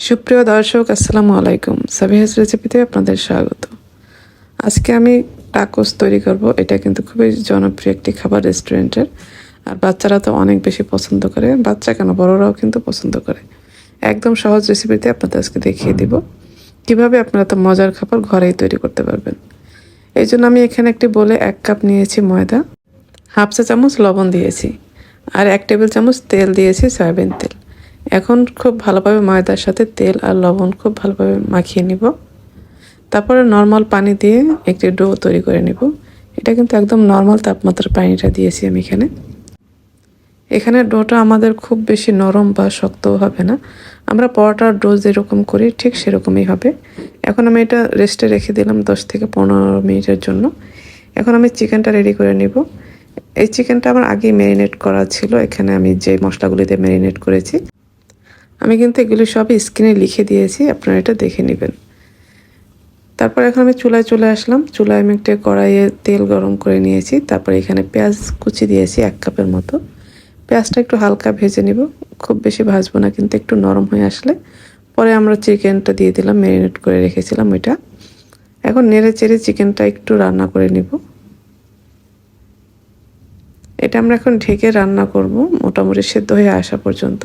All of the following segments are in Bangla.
সুপ্রিয় দর্শক, আসসালামু আলাইকুম। সাবিহাস রেসিপিতে আপনাদের স্বাগত। আজকে আমি টাকোস তৈরি করব। এটা কিন্তু খুবই জনপ্রিয় একটি খাবার রেস্টুরেন্টের। আর বাচ্চারা তো অনেক বেশি পছন্দ করে। বাচ্চা কেন? বড়রাও কিন্তু পছন্দ করে। একদম সহজ রেসিপিতে আপনাদের আজকে দেখিয়ে দিব। কীভাবে আপনারা তো মজার খাবার ঘরেই তৈরি করতে পারবেন। এই জন্য আমি এখানে একটি বলে এক কাপ নিয়েছি ময়দা, হাফ চা চামচ লবণ দিয়েছি, আর এক টেবিল চামচ তেল দিয়েছি সয়াবিন তেল। এখন খুব ভালোভাবে ময়দার সাথে তেল আর লবণ খুব ভালোভাবে মাখিয়ে নিব। তারপরে নর্মাল পানি দিয়ে একটি ডো তৈরি করে নিব। এটা কিন্তু একদম নর্মাল তাপমাত্রার পানিটা দিয়েছি আমি এখানে। এখানে ডোটা আমাদের খুব বেশি নরম বা শক্তও হবে না। আমরা পরোটার ডো যেরকম করি, ঠিক সেরকমই হবে। এখন আমি এটা রেস্টে রেখে দিলাম দশ থেকে পনেরো মিনিটের জন্য। এখন আমি চিকেনটা রেডি করে নিব। এই চিকেনটা আমার আগেই ম্যারিনেট করা ছিল। এখানে আমি যে মশলাগুলি দিয়ে ম্যারিনেট করেছি আমি কিন্তু এগুলি সবই স্ক্রিনে লিখে দিয়েছি, আপনারা এটা দেখে নেবেন। তারপর এখন আমি চুলায় চলে আসলাম। চুলায় আমি একটা কড়াইয়ে তেল গরম করে নিয়েছি, তারপর এখানে পেঁয়াজ কুচি দিয়েছি এক কাপের মতো। পেঁয়াজটা একটু হালকা ভেজে নিব, খুব বেশি ভাজবো না, কিন্তু একটু নরম হয়ে আসলে। পরে আমরা চিকেনটা দিয়ে দিলাম, ম্যারিনেট করে রেখেছিলাম ওইটা এখন নেড়ে চেড়ে চিকেনটা একটু রান্না করে নিব। এটা আমরা এখন ঢেকে রান্না করব, মোটামুটি সেদ্ধ হয়ে আসা পর্যন্ত।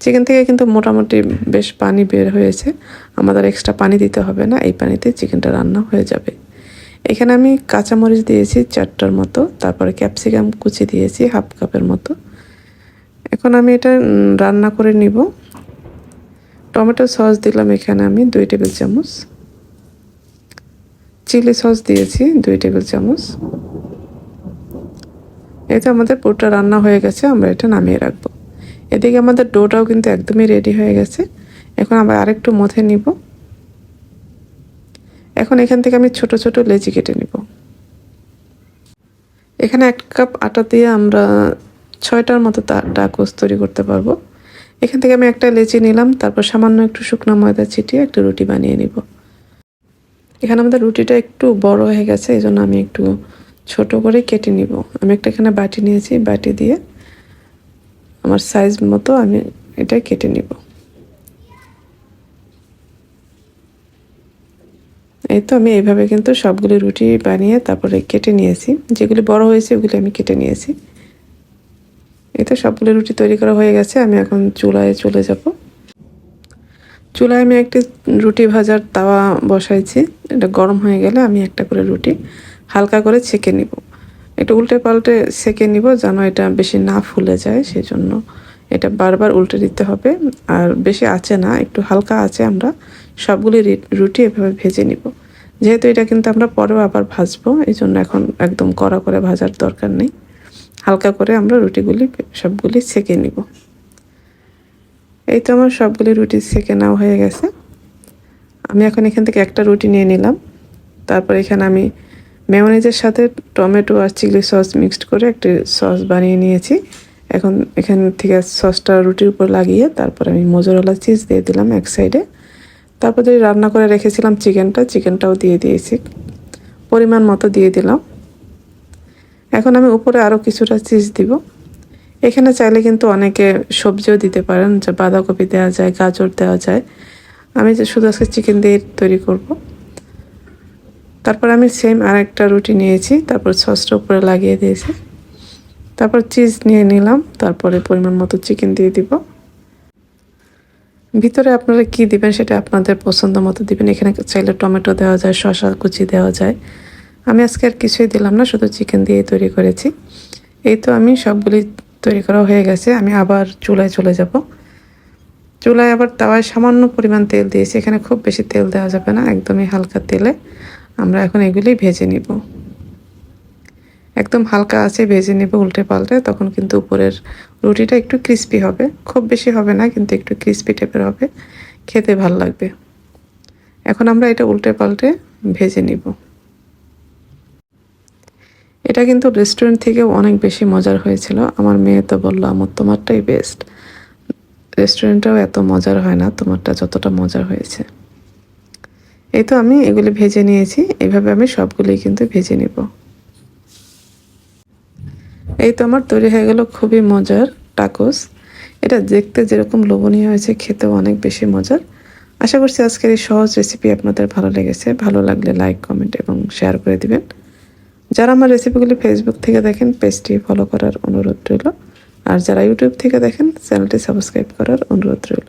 চিকেন থেকে কিন্তু মোটামুটি বেশ পানি বের হয়েছে। আমাদের এক্সট্রা পানি দিতে হবে না, এই পানিতে চিকেনটা রান্না হয়ে যাবে। এখানে আমি কাঁচামরিচ দিয়েছি চারটার মতো, তারপরে ক্যাপসিকাম কুচি দিয়েছি হাফ কাপের মতো। এখন আমি এটা রান্না করে নিব। টমেটো সস দিলাম এখানে আমি দুই টেবিল চামচ। চিলি সস দিয়েছি দুই টেবিল চামচ। এতে আমাদের পুরোটা রান্না হয়ে গেছে, আমরা এটা নামিয়ে রাখব। এদিকে আমাদের ডোটাও কিন্তু একদমই রেডি হয়ে গেছে। এখন আমরা আরেকটু মথে নিব। এখন এখান থেকে আমি ছোট ছোট লেচি কেটে নিব। এখানে এক কাপ আটা দিয়ে আমরা ছয়টার মতো টাকোস তৈরি করতে পারব। এখান থেকে আমি একটা লেচি নিলাম, তারপর সামান্য একটু শুকনো ময়দা ছিটিয়ে একটা রুটি বানিয়ে নিব। এখানে আমাদের রুটিটা একটু বড় হয়ে গেছে এই জন্য আমি একটু ছোট করে কেটে নিব। আমি একটা এখানে বাটি নিয়েছি, বাটি দিয়ে আমার সাইজ মতো আমি এটা কেটে নিব। এই তো আমি এইভাবে কিন্তু সবগুলি রুটি বানিয়ে তারপরে কেটে নিয়েছি। যেগুলি বড় হয়েছে ওগুলি আমি কেটে নিয়েছি। এই তো সবগুলি রুটি তৈরি করা হয়ে গেছে, আমি এখন চুলায় চলে যাব। চুলায় আমি একটি রুটি ভাজার তাওয়া বসাইছি, এটা গরম হয়ে গেলে আমি একটা করে রুটি হালকা করে ছেঁকে নিব। একটু উল্টে পাল্টে সেকে নিব যেন এটা বেশি না ফুলে যায় সেই জন্য এটা বারবার উল্টে দিতে হবে। আর বেশি আছে না, একটু হালকা আছে আমরা, সবগুলি রুটি এভাবে ভেজে নিব। যেহেতু এটা কিন্তু আমরা পরেও আবার ভাজবো এই জন্য এখন একদম কড়া করে ভাজার দরকার নেই। হালকা করে আমরা রুটিগুলি সবগুলি সেকে নিব। এই তো আমার সবগুলি রুটি সেকে নেওয়া হয়ে গেছে। আমি এখন এখান থেকে একটা রুটি নিয়ে নিলাম। তারপর এখানে আমি মেয়নিজের সাথে টমেটো আর চিলি সস মিক্সড করে একটি সস বানিয়ে নিয়েছি। এখন এখান থেকে সসটা রুটির উপর লাগিয়ে তারপর আমি মোজরোলা চিজ দিয়ে দিলাম এক সাইডে। তারপর যদি রান্না করে রেখেছিলাম চিকেনটা, চিকেনটাও দিয়ে দিয়েছি। পরিমাণ মতো দিয়ে দিলাম। এখন আমি উপরে আরও কিছুটা চিজ দিব। এখানে চাইলে কিন্তু অনেকে সবজিও দিতে পারেন, যে বাঁধাকপি দেওয়া যায়, গাজর দেওয়া যায়। আমি যে শুধু আজকে চিকেন দিয়ে তৈরি করব। তারপর আমি সেম আরেকটা রুটি নিয়েছি, তারপর সসটা উপরে লাগিয়ে দিয়েছি। তারপর চিজ নিয়ে নিলাম, তারপরে পরিমাণ মতো চিকেন দিয়ে দিব। ভিতরে আপনারা কি দিবেন সেটা আপনাদের পছন্দ মতো দিবেন। এখানে চাইলে টমেটো দেওয়া যায়, শসা কুচি দেওয়া যায়। আমি আজকে আর কিছুই দিলাম না, শুধু চিকেন দিয়ে তৈরি করেছি। এই তো আমি সবগুলি তৈরি করা হয়ে গেছে, আমি আবার চুলায় চলে যাব। চুলায় আবার তাওয়ায় সামান্য পরিমাণ তেল দিয়েছি, এখানে খুব বেশি তেল দেওয়া যাবে না, একদমই হালকা তেলে। আমরা এখন এগুলি ভেজে নিব। একদম হালকা আছে, ভেজে নিব উল্টে পাল্টে, তখন কিন্তু উপরের রুটিটা একটু ক্রিস্পি হবে। খুব বেশি হবে না, কিন্তু একটু ক্রিস্পি টাইপের হবে। খেতে ভালো লাগবে। এখন আমরা এটা উল্টে পাল্টে ভেজে নিব। এটা কিন্তু রেস্টুরেন্ট থেকেও অনেক বেশি মজার হয়েছিল। আমার মেয়ে তো বলল আমার তোমারটাই বেস্ট রেস্টুরেন্টটাও এত মজার হয় না, তোমারটা যতটা মজার হয়েছে। এই তো আমি এগুলি ভেজে নিয়েছি। এইভাবে আমি সবগুলি কিন্তু ভেজে নিব। এই তো আমার তৈরি হয়ে গেল খুবই মজার টাকোস। এটা দেখতে যেরকম লোভনীয় হয়েছে, খেতেও অনেক বেশি মজার। আশা করছি আজকের এই সহজ রেসিপি আপনাদের ভালো লেগেছে। ভালো লাগলে লাইক কমেন্ট এবং শেয়ার করে দিবেন। যারা আমার রেসিপিগুলি ফেসবুক থেকে দেখেন পেজটি ফলো করার অনুরোধ রইল। আর যারা ইউটিউব থেকে দেখেন চ্যানেলটি সাবস্ক্রাইব করার অনুরোধ রইল।